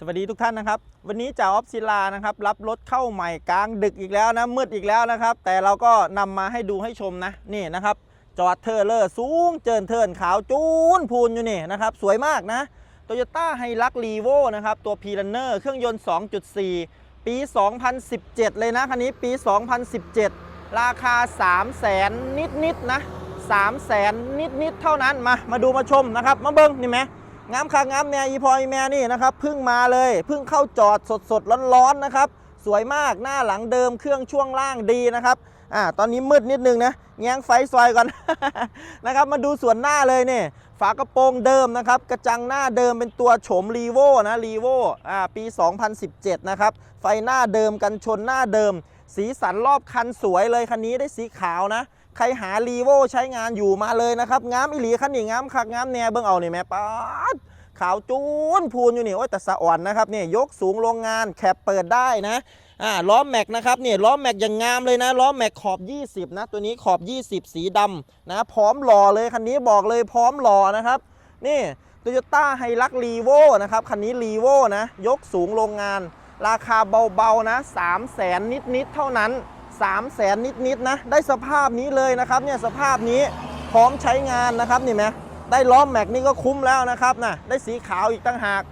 สวัสดีทุกท่านนะครับ วันนี้จ่าออฟศิลานะครับ รับรถเข้าใหม่กลางดึกอีกแล้วนะมืดอีกแล้วนะครับ แต่เราก็นำมาให้ดูให้ชมนะนี่นะครับ จอดเทอร์เลอร์สูงเจินเทินขาวจูนพูนอยู่นี่นะครับ สวยมากนะโตโยต้าไฮลักรีโวนะครับ ตัว p ี r ันเนอร์เครื่องยนต์ 2.4 ปี 2017 เลยนะ คันนี้ปี 2017 ราคา 3 0 0แสนนิดๆนะ3 0 0แสนนิดๆเท่านั้นมามาดูมาชมนะครับ มาเบิ้งนี่ไหม งามคักงามแน่อีพอยแม่นี่นะครับเพิ่งมาเลยเพิ่งเข้าจอดสดสดร้อนๆนะครับ สวยมากหน้าหลังเดิมเครื่องช่วงล่างดีนะครับอ่าตอนนี้มืดนิดนึงนะแง้งไฟซอยก่อนนะครับมาดูส่วนหน้าเลยเนี่ยฝากระโปรงเดิมนะครับ กระจังหน้าเดิมเป็นตัวโฉมรีโวนะรีโวอ่าปี 2017 นะครับ ไฟหน้าเดิมกันชนหน้าเดิม สีสันรอบคันสวยเลยคันนี้ได้สีขาวนะ ใครหารีโวใช้งานอยู่มาเลยนะครับงามอิหลีคันนี้งามคักงามแน่เบิ่งเอานี่แม่ป๊าดขาวจูนพูนอยู่นี่โอ้ยแต่สะอ่อนนะครับเนี่ยยกสูงโรงงานแคปเปิดได้นะอ่าล้อแม็กนะครับเนี่ยล้อแม็กอย่างงามเลยนะล้อแม็กขอบ 20 นะ ตัวนี้ขอบ 20 สีดำนะพร้อมหล่อเลยคันนี้บอกเลยพร้อมหล่อนะครับนี่โตโยต้าไฮลักรีโวนะครับคันนี้รีโวนะยกสูงโรงงาน ราคาเบาๆนะ 3 0 0แสนนิดๆเท่านั้น 3 0 0แสนนิดๆนะ ได้สภาพนี้เลยนะครับเนี่ยสภาพนี้พร้อมใช้งานนะครับนี่ไหมได้ล้อมแม็กนี่ก็คุ้มแล้วนะครับนะได้สีขาวอีกตั้งหาก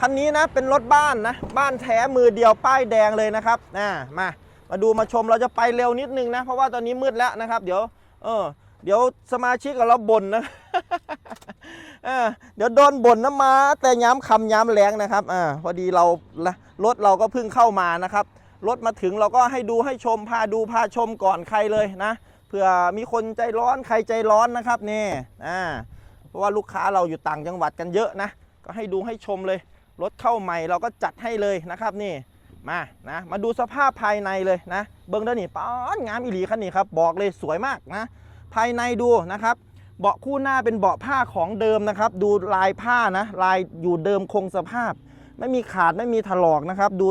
คันนี้นะเป็นรถบ้านนะ บ้านแท้มือเดียวป้ายแดงเลยนะครับนะมามาดูมาชมเราจะไปเร็วนิดนึงนะ เพราะว่าตอนนี้มืดแล้วนะครับ เดี๋ยวเออเดี๋ยวสมาชิกกับเราบ่นนะเดี๋ยวโดนบ่นนะมา แต่ย้ำคำย้ำแรงนะครับอ่าพอดีเรารถเราก็เพิ่งเข้ามานะครับ รถมาถึงเราก็ให้ดูให้ชมพาดูพาชมก่อนใครเลยนะเผื่อมีคนใจร้อนใครใจร้อนนะครับนี่อ่าเพราะว่าลูกค้าเราอยู่ต่างจังหวัดกันเยอะนะ ก็ให้ดูให้ชมเลย รถเข้าใหม่เราก็จัดให้เลยนะครับนี่มานะมาดูสภาพภายในเลยนะ เบิ้งด้านนี่ป้อนงามอีหลีคันนี้ครับบอกเลยสวยมากนะ ภายในดูนะครับเบาะคู่หน้าเป็นเบาะผ้าของเดิมนะครับ ดูลายผ้านะ ลายอยู่เดิมคงสภาพ ไม่มีขาดไม่มีถลอกนะครับ ดู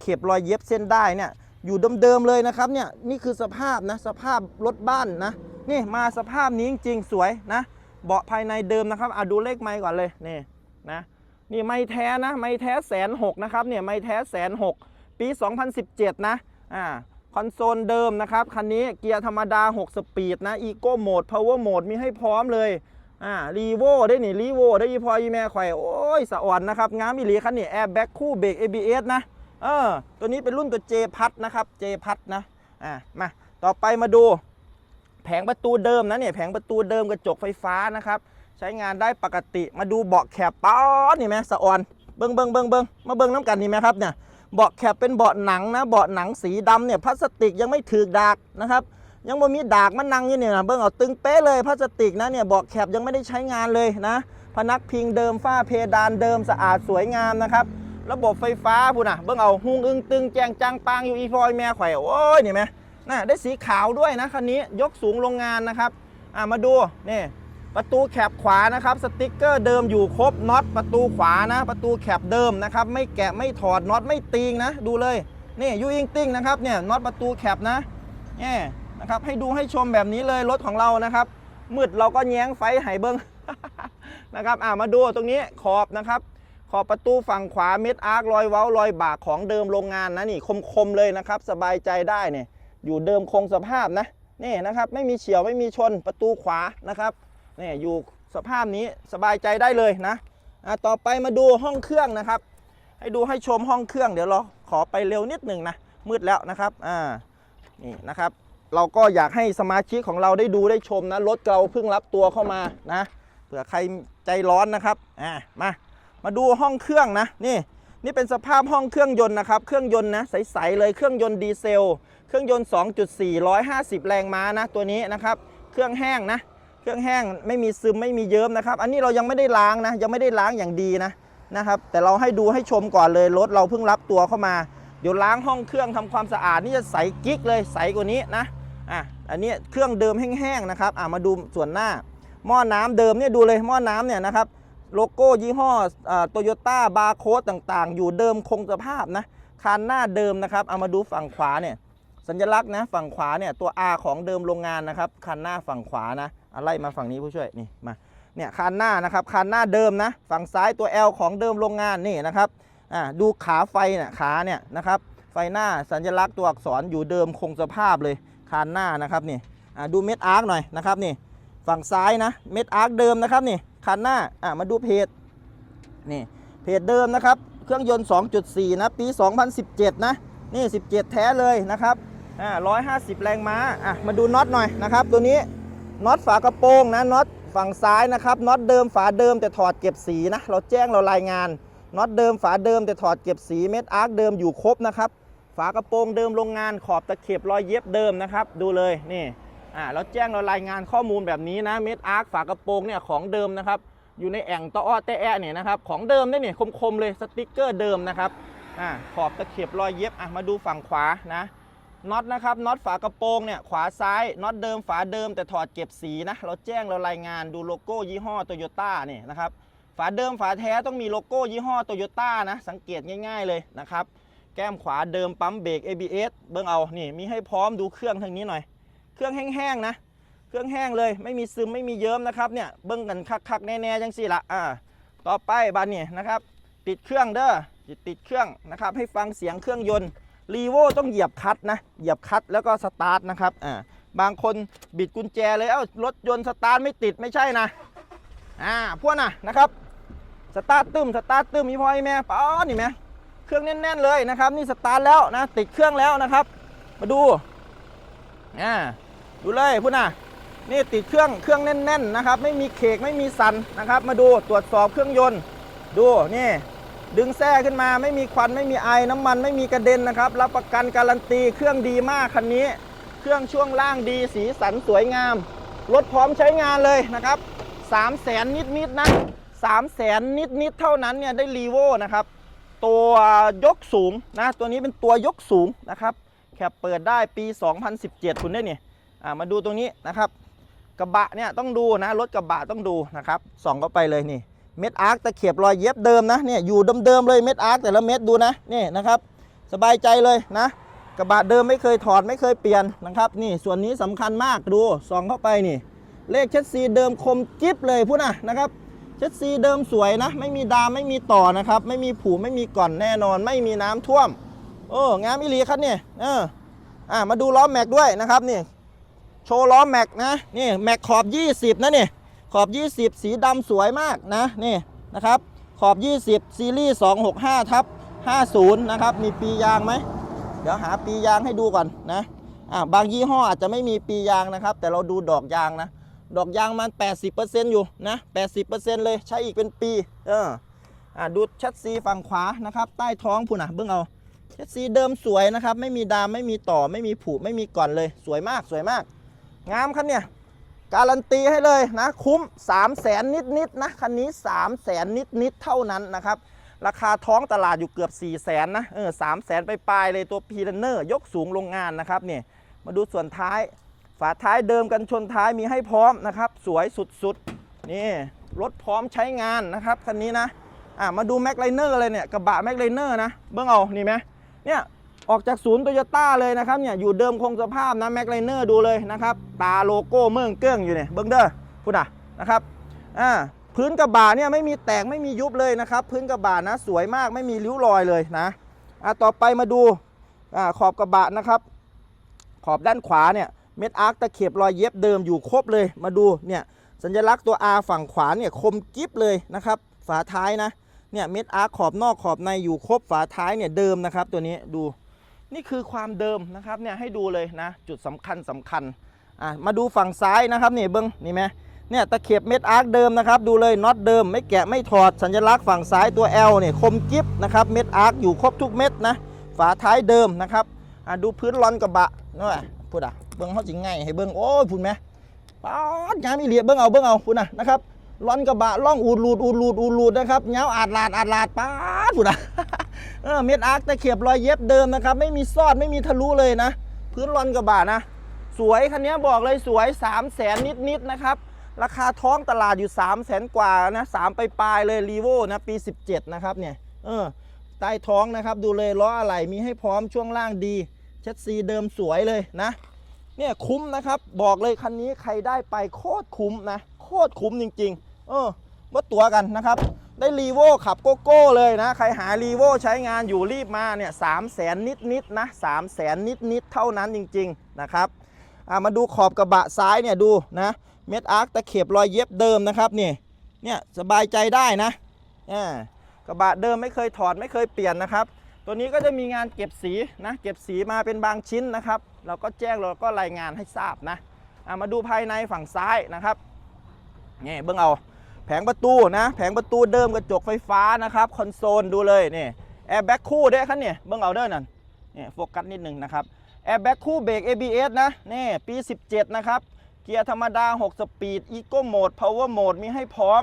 เข็บรอยเย็บเส้นได้เนี่ยอยู่เดิมๆเลยนะครับเนี่ยนี่คือสภาพนะสภาพรถบ้านนะนี่มาสภาพนี้จริงๆสวยนะเบาะภายในเดิมนะครับอะดูเลขไม้ก่อนเลยนี่นะนี่ไม้แท้นะไม้แท้แสนหกนะครับเนี่ยไม้แท้แสนหกปี 2017 นะอ่าคอนโซลเดิมนะครับคันนี้เกียร์ธรรมดา 6 สปีดนะอีโก้โหมดพาวเวอร์โหมดมีให้พร้อมเลยอ่ารีโวได้นี่รีโวได้ยี่พอยีแม่ข่อยโอ้ยสะอ่อนนะครับงามอีหลีคันนี้แอร์แบ็คคู่เบรก ABS นะ เออตัวนี้เป็นรุ่นตัว J พัดนะครับ J พัดนะอะมาต่อไปมาดู แผงประตูเดิมนะเนี่ยแผงประตูเดิมกระจกไฟฟ้านะครับ ใช้งานได้ปกติมาดูเบาะแคบป๊อดนี่ไหมสะออนเบิ้งเบิ้งเบิ้งเบิ้งมาเบิ้งน้ำกันนี่ไหมครับเนี่ยเบาะแคบเป็นเบาะหนังนะเบาะหนังสีดำเนี่ยพลาสติกยังไม่ถือดากนะครับยังบ่มีดากมันนังอยู่เนี่ยนะเบิ้งเอาตึงเป๊ะเลยพลาสติกนะเนี่ยเบาะแคบยังไม่ได้ใช้งานเลยนะพนักพิงเดิมฝ้าเพดานเดิมสะอาดสวยงามนะครับ ระบบไฟฟ้าพูนะเบิ่งเอาหุงอึงตึงแจงจังปางอยู่อีฟอยแม่ข่โอ้ยนี่ไหมน่ะได้สีขาวด้วยนะคันนี้ยกสูงโรงงานนะครับอะมาดูนี่ประตูแคบขวานะครับ สติ๊กเกอร์เดิมอยู่ครบน็อตประตูขวานะ ประตูแคบเดิมนะครับ ไม่แกะไม่ถอดน็อตไม่ตีงนะ ดูเลยนี่ยูอิงติ้งนะครับเนี่ยน็อตประตูแคบนะนี่นะครับให้ดูให้ชมแบบนี้เลยรถของเรานะครับมืดเราก็แย้งไฟให้เบิ้งนะครับอะมาดูตรงนี้ขอบนะครับ ขอบประตูฝั่งขวาเม็ดอาร์ครอยเว้ารอยบากของเดิมโรงงานนะนี่คมๆเลยนะครับ สบายใจได้เนี่ยอยู่เดิมคงสภาพนะนี่นะครับไม่มีเฉียวไม่มีชนประตูขวานะครับนี่อยู่สภาพนี้สบายใจได้เลยนะต่อไปมาดูห้องเครื่องนะครับ ให้ดูให้ชมห้องเครื่องเดี๋ยวเราขอไปเร็วนิดหนึ่งนะมืดแล้วนะครับอ่านี่นะครับ เราก็อยากให้สมาชิกของเราได้ดูได้ชมนะรถเราเพิ่งรับตัวเข้ามานะเผื่อใครใจร้อนนะครับอ่ามา มาดูห้องเครื่องนะนี่นี่เป็นสภาพห้องเครื่องยนต์นะครับ เครื่องยนต์นะใสๆเลยเครื่องยนต์ดีเซล เครื่องยนต์ 2.4 150 แรงม้านะตัวนี้นะครับ เครื่องแห้งนะ เครื่องแห้งไม่มีซึมไม่มีเยิ้มนะครับ อันนี้เรายังไม่ได้ล้างนะ ยังไม่ได้ล้างอย่างดีนะนะครับ แต่เราให้ดูให้ชมก่อนเลยรถเราเพิ่งรับตัวเข้ามา เดี๋ยวล้างห้องเครื่องทำความสะอาดนี่จะใสกิ๊กเลยใสกว่านี้นะอะอันนี้เครื่องเดิมแห้งๆนะครับอะมาดูส่วนหน้าหม้อน้ำเดิมเนี่ยดูเลยหม้อน้ำเนี่ยนะครับ โลโก้ยี่ห้อโตโยต้าบาร์โค้ดต่างๆ อยู่เดิมคงสภาพนะคานหน้าเดิมนะครับเอามาดูฝั่งขวาเนี่ยสัญลักษณ์นะฝั่งขวาเนี่ยตัว R ของเดิมโรงงานนะครับคันหน้าฝั่งขวานะอะไรมาฝั่งนี้ผู้ช่วยนี่มาเนี่ยคันหน้านะครับคันหน้าเดิมนะ ฝั่งซ้ายตัว L ของเดิมโรงงานนี่นะครับอ่าดูขาไฟเนี่ยขาเนี่ยนะครับไฟหน้าสัญลักษณ์ตัวอักษรอยู่เดิมคงสภาพเลยคานหน้านะครับนี่อ่าดูเม็ดอาร์คหน่อยนะครับนี่ฝั่งซ้ายนะเม็ดอาร์คเดิมนะครับนี่ คานหน้าอ่ามาดูเพจนี่เพจเดิมนะครับ เครื่องยนต์ 2.4 นะ ปี 2017 นะ นี่ 17 แท้เลยนะครับอ่า150 แรงม้าอะมาดูน็อตหน่อยนะครับ ตัวนี้น็อตฝากระโปรงนะน็อตฝั่งซ้ายนะครับน็อตเดิมฝาเดิมแต่ถอดเก็บสีนะ เราแจ้งเรารายงานน็อตเดิมฝาเดิมแต่ถอดเก็บสีเม็ดอาร์คเดิมอยู่ครบนะครับ ฝากระโปรงเดิมโรงงานขอบตะเข็บรอยเย็บเดิมนะครับ ดูเลยนี่ อ่าเราแจ้งเรารายงานข้อมูลแบบนี้นะเม็ดอาร์คฝากระโปรงเนี่ยของเดิมนะครับอยู่ในแอ่งตะอ้อแตะแอะเนี่ยนะครับของเดิมเนี่ยนี่คมๆเลยสติกเกอร์เดิมนะครับอ่าขอบตะเข็บรอยเย็บอะมาดูฝั่งขวานะน็อตนะครับน็อตฝากระโปรงเนี่ยขวาซ้ายน็อตเดิมฝาเดิมแต่ถอดเก็บสีนะเราแจ้งเรารายงานดูโลโก้ยี่ห้อโตโยต้านี่นะครับฝาเดิมฝาแท้ต้องมีโลโก้ยี่ห้อโตโยต้านะสังเกตง่าย ๆเลยนะครับแก้มขวาเดิมปั๊มเบรก ABS เบิ้งเอานี่มีให้พร้อมดูเครื่องทางนี้หน่อย เครื่องแห้งๆนะ เครื่องแห้งเลยไม่มีซึมไม่มีเยิ้มนะครับเนี่ยเบิ้งกันคักๆแน่ๆจังสิละอ่าต่อไปบานนี่นะครับ ติดเครื่องเด้อติดติดเครื่องนะครับ ให้ฟังเสียงเครื่องยนต์รีโวต้องเหยียบคลัตช์นะเหยียบคลัตช์แล้วก็สตาร์ทนะครับอ่าบางคนบิดกุญแจเลยเอ้ารถยนต์สตาร์ทไม่ติดไม่ใช่นะอ่าพวกน่ะนะครับสตาร์ทตึมสตาร์ทตึมมีพอไอ้แม่ป้านี่แม่เครื่องแน่นๆเลยนะครับ นี่สตาร์ทแล้วนะติดเครื่องแล้วนะครับ มาดู อ่าดูเลยพุ่นน่ะนี่ติดเครื่องเครื่องแน่น ๆ นะครับ ไม่มีเคกไม่มีสันนะครับ มาดูตรวจสอบเครื่องยนต์ ดูนี่ ดึงแส้ขึ้นมาไม่มีควันไม่มีไอน้ำมันไม่มีกระเด็นนะครับ รับประกันการันตีเครื่องดีมากคันนี้ เครื่องช่วงล่างดีสีสันสวยงามรถพร้อมใช้งานเลยนะครับ3 0 0แสนนิดๆนะ3 0 0แสนนิดๆเท่านั้นเนี่ยได้รีโวนะครับ ตัวยกสูงนะ ตัวนี้เป็นตัวยกสูงนะครับ แคปเปิดได้ปี 2017 คุณได้เนี่ยอ่ามาดูตรงนี้นะครับ กระบะเนี่ยต้องดูนะรถกระบะต้องดูนะครับส่องเข้าไปเลยนี่เม็ดอาร์คตะเข็บรอยเย็บเดิมนะเนี่ยอยู่เดิมๆเลยเม็ดอาร์คแต่ละเม็ดดูนะนี่นะครับ สบายใจเลยนะกระบะเดิมไม่เคยถอดไม่เคยเปลี่ยนนะครับ นี่ส่วนนี้สำคัญมากดูส่องเข้าไปนี่ เลขเช็ดซีเดิมคมกิ๊บเลยพูดนะนะครับเช็ดซีเดิมสวยนะ ไม่มีดามไม่มีต่อนะครับ ไม่มีผูไม่มีก่อนแน่นอน ไม่มีน้ำท่วม โอ้งามอิลีครับเนี่ยเอออ่ามาดูล้อแม็กด้วยนะครับนี่โชว์ล้อแม็กนะนี่แม็กขอบ 20 นะนี่ขอบ 20 สีดำสวยมากนะนี่นะครับขอบ 20 ซีรีส์ 265ทับ50 นะครับ มีปียางไหม เดี๋ยวหาปียางให้ดูก่อนนะอ่าบางยี่ห้ออาจจะไม่มีปียางนะครับ แต่เราดูดอกยางนะ ดอกยางมัน 80%อยู่นะ80%เลยใช้อีกเป็นปี เอออ่าดูชัดซีฝั่งขวานะครับ ใต้ท้องผู้น่ะเบิ่งเอา ชัดซีเดิมสวยนะครับ ไม่มีดามไม่มีต่อไม่มีผุไม่มีก่อนเลย สวยมากสวยมาก งามคันเนี่ยการันตีให้เลยนะ คุ้ม 3 0 0แสนนิดๆนะคันนี้ 3 0 0แสนนิดๆเท่านั้นนะครับ ราคาท้องตลาดอยู่เกือบ 4 0 0แสนนะเออสามแสนไปปลายเลยตัวพีลันเนอร์ยกสูงโรงงานนะครับเนี่ยมาดูส่วนท้าย ฝาท้ายเดิมกันชนท้ายมีให้พร้อมนะครับ สวยสุดๆนี่รถพร้อมใช้งานนะครับคันนี้นะอะมาดูแม็กไลเนอร์เลยเนี่ยกระบะแม็กไลเนอร์นะเบื้องเอานี่ไหม เนี่ยออกจากศูนย์โตโยต้าเลยนะครับเนี่ยอยู่เดิมคงสภาพนะแม็กไลเนอร์ดูเลยนะครับตาโลโก้เมืองเกิ้งอยู่เนี่ยเบื้งเด้อพูดอะนะครับอ่าพื้นกระบะเนี่ยไม่มีแตกไม่มียุบเลยนะครับ พื้นกระบะนะสวยมากไม่มีริ้วรอยเลยนะอะต่อไปมาดูอ่าขอบกระบะนะครับ ขอบด้านขวาเนี่ยเม็ดอาร์คตะเข็บรอยเย็บเดิมอยู่ครบเลยมาดูเนี่ยสัญลักษณ์ตัว R ฝั่งขวาเนี่ยคมกิ๊บเลยนะครับฝาท้ายนะ เนี่ยเม็ดอาร์คขอบนอกขอบในอยู่ครบฝาท้ายเนี่ยเดิมนะครับ ตัวนี้ดูนี่คือความเดิมนะครับเนี่ยให้ดูเลยนะจุดสำคัญสำคัญอะมาดูฝั่งซ้ายนะครับนี่เบิ้งนี่ไหมเนี่ยตะเข็บเม็ดอาร์คเดิมนะครับดูเลยน็อตเดิม ไม่แกะไม่ถอดสัญลักษณ์ฝั่งซ้ายตัว L เนี่ยคมกิ๊บนะครับเม็ดอาร์คอยู่ครบทุกเม็ดนะฝาท้ายเดิมนะครับอะดูพื้นรอนกระบะนั่นแหละพูดอะเบิ้งเขาจริงไงให้เบิ้งโอ้ยพูดไหมป๊าดยามีเหลียเบิ้งเอาเบิ้งเอาพูดนะนะครับ ร่อนกระบะล่องอูดรูดอูดรูดอูดรูดนะครับเงาอาดลาดอาดลาดป๊าดพูดอะเม็ดอาร์คตะเข็บรอยเย็บเดิมนะครับ ไม่มีซอดไม่มีทะลุเลยนะ พื้นรอนกระบะนะ สวยคันนี้บอกเลยสวย3 0 0แสนนิดๆนะครับ ราคาท้องตลาดอยู่ 3 0 0แสนกว่านะสามไปปลายเลยรีโวนะปี 17 นะครับเนี่ยเออใต้ท้องนะครับ ดูเลยล้ออะไหล่มีให้พร้อมช่วงล่างดีเชัดซีเดิมสวยเลยนะเนี่ยคุ้มนะครับ บอกเลยคันนี้ใครได้ไปโคตรคุ้มนะ โคตรคุ้มจริง ๆ เออว่าตัวกันนะครับ ได้รีโวขับโกโก้เลยนะ ใครหารีโวใช้งานอยู่รีบมาเนี่ยสามแสนนิดนิดๆนะสามแสนนิดนิดๆเท่านั้นจริง ๆ นะครับมาดูขอบกระบะซ้ายเนี่ยดูนะเม็ดอาร์คตะเข็บรอยเย็บเดิมนะครับนี่เนี่ยสบายใจได้นะอ่ากระบะเดิมไม่เคยถอดไม่เคยเปลี่ยนนะครับ ตัวนี้ก็จะมีงานเก็บสีนะเก็บสีมาเป็นบางชิ้นนะครับ เราก็แจ้งเราก็รายงานให้ทราบนะมาดูภายในฝั่งซ้ายนะครับนี่เบิ่งเอา แผงประตูนะ แผงประตูเดิมกระจกไฟฟ้านะครับ คอนโซลดูเลยนี่แอร์แบ็กคู่ด้วยครับเนี่ยเบิ้งเอาเด้อนั่นนี่โฟกัสนิดนึงนะครับแอร์แบ็กคู่เบรก ABS นะนี่ปี 17 นะครับ เกียร์ธรรมดา 6 สปีดอีโก้โหมดพาวเวอร์โหมดมีให้พร้อม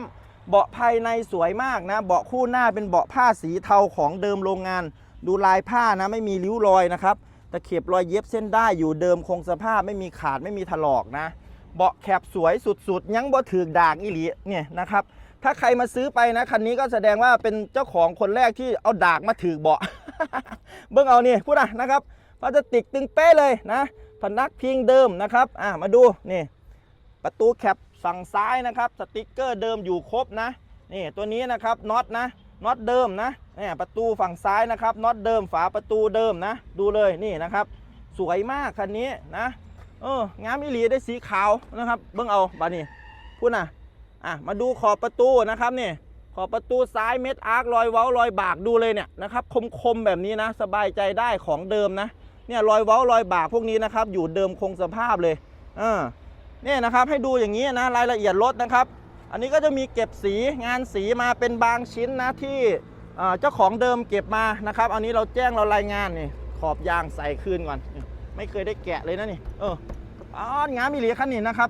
เบาะภายในสวยมากนะ เบาะคู่หน้าเป็นเบาะผ้าสีเทาของเดิมโรงงาน ดูลายผ้านะไม่มีริ้วรอยนะครับตะเข็บรอยเย็บเส้นได้อยู่เดิมคงสภาพไม่มีขาดไม่มีถลอกนะ เบาะแคบสวยสุดๆ ยังบ่ถือด่างอีหลีเนี่ยนะครับ ถ้าใครมาซื้อไปนะคันนี้ก็แสดงว่าเป็นเจ้าของคนแรกที่เอาด่ากมาถือเบาะเบิ่งเอานี่พูดนะนะครับพลาสติกตึงเป๊ะเลยนะพนักพิงเดิมนะครับอะมาดูนี่ประตูแคปฝั่งซ้ายนะครับสติกเกอร์เดิมอยู่ครบนะนี่ตัวนี้นะครับน็อตนะน็อตเดิมนะเนี่ยประตูฝั่งซ้ายนะครับน็อตเดิมฝาประตูเดิมนะ ดูเลยนี่นะครับ สวยมากคันนี้นะ เอองามอีหลีได้สีขาวนะครับ เบิ่งเอาบานี่พูดนะอะมาดูขอบประตูนะครับนี่ขอบประตูซ้ายเม็ดอาร์ครอยเว้ารอยบากดูเลยเนี่ยนะครับคมๆแบบนี้นะสบายใจได้ของเดิมนะเนี่ยรอยเว้ารอยบากพวกนี้นะครับ อยู่เดิมคงสภาพเลยเออเนี่ยนะครับให้ดูอย่างนี้นะรายละเอียดรถนะครับ อันนี้ก็จะมีเก็บสีงานสีมาเป็นบางชิ้นนะที่เจ้าของเดิมเก็บมานะครับ อันนี้เราแจ้งเรารายงานนี่ขอบยางใส่คืนก่อน ไม่เคยได้แกะเลยนะนี่ เอออ๋องามอีหลีคันนี้นะครับ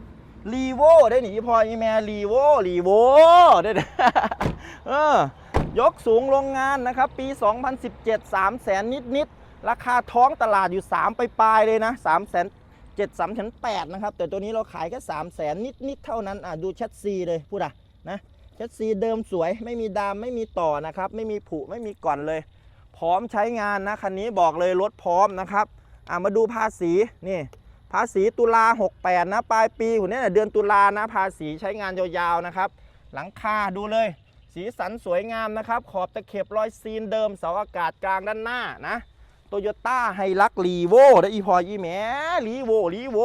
รีโวได้หนิพออีแมรีโวรีโวได้เด้ออยกสูงโรงงานนะครับ ปี 2017 3แสนนิดนิดๆ ราคาท้องตลาดอยู่ 3 ไปปลายเลยนะ3แสน7 3แสน8นะครับ แต่ตัวนี้เราขายแค่3แสนนิดนิดๆ เท่านั้นอะดูแชทซีเลยพูดอะนะแชทซีเดิมสวยไม่มีดามไม่มีต่อนะครับ ไม่มีผุไม่มีก่อนเลย พร้อมใช้งานนะคันนี้บอกเลยรถพร้อมนะครับ อะมาดูภาษีนี่ภาษีตุลา 68 นะปลายปีหุ่นนี้เดือนตุลานะภาษีใช้งานยาวๆนะครับ หลังคาดูเลย สีสันสวยงามนะครับ ขอบตะเข็บรอยซีนเดิมเสาอากาศกลางด้านหน้านะโตโยต้าไฮลักรีโวได้อีพอยีแหมรีโวรีโว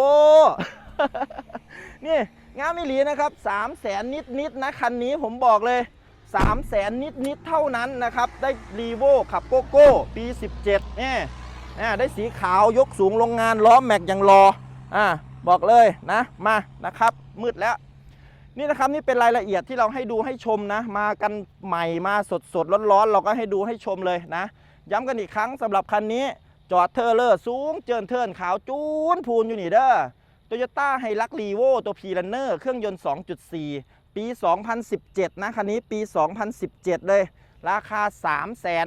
นี่งามไม่หลีนะครับ3 0 0แสนนิดๆนะ คันนี้ผมบอกเลย 3 0 0แสนนิดๆเท่านั้นนะครับ ได้รีโวขับโกโก้ปี 17เนี่ย ได้สีขาวยกสูงโรงงานล้อแม็กอยังรออ่าบอกเลยนะมานะครับ มืดแล้วนี่นะครับนี่เป็นรายละเอียดที่เราให้ดูให้ชมนะ มากันใหม่มาสดสดร้อนๆเราก็ให้ดูให้ชมเลยนะ ย้ำกันอีกครั้งสำหรับคันนี้ จอดเทอร์เลอร์สูงเจินเทิร์นขาวจูนพูนอยู่นี่เด้อโตโยต้าไฮลักรีโวตัวพีลันเนอร์เครื่องยนต์ 2.4 ปี 2017 นะ คันนี้ปี 2017 เลย ราคา 3 0 0แสน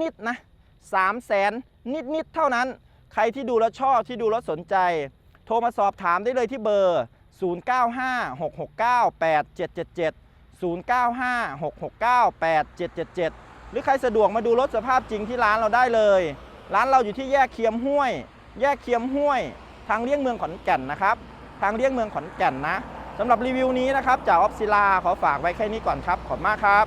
นิดๆนะ 3 0 0แสนนิดๆเท่านั้น ใครที่ดูแล้วชอบที่ดูแล้วสนใจ โทรมาสอบถามได้เลยที่เบอร์ 0956698777 0956698777 หรือใครสะดวกมาดูรถสภาพจริงที่ร้านเราได้เลย ร้านเราอยู่ที่แยกเคียมห้วย แยกเคียมห้วย ทางเลี่ยงเมืองขอนแก่นนะครับ ทางเลี่ยงเมืองขอนแก่นนะสำหรับรีวิวนี้นะครับจากออฟซิลาขอฝากไว้แค่นี้ก่อนครับ ขอบคุณมากครับ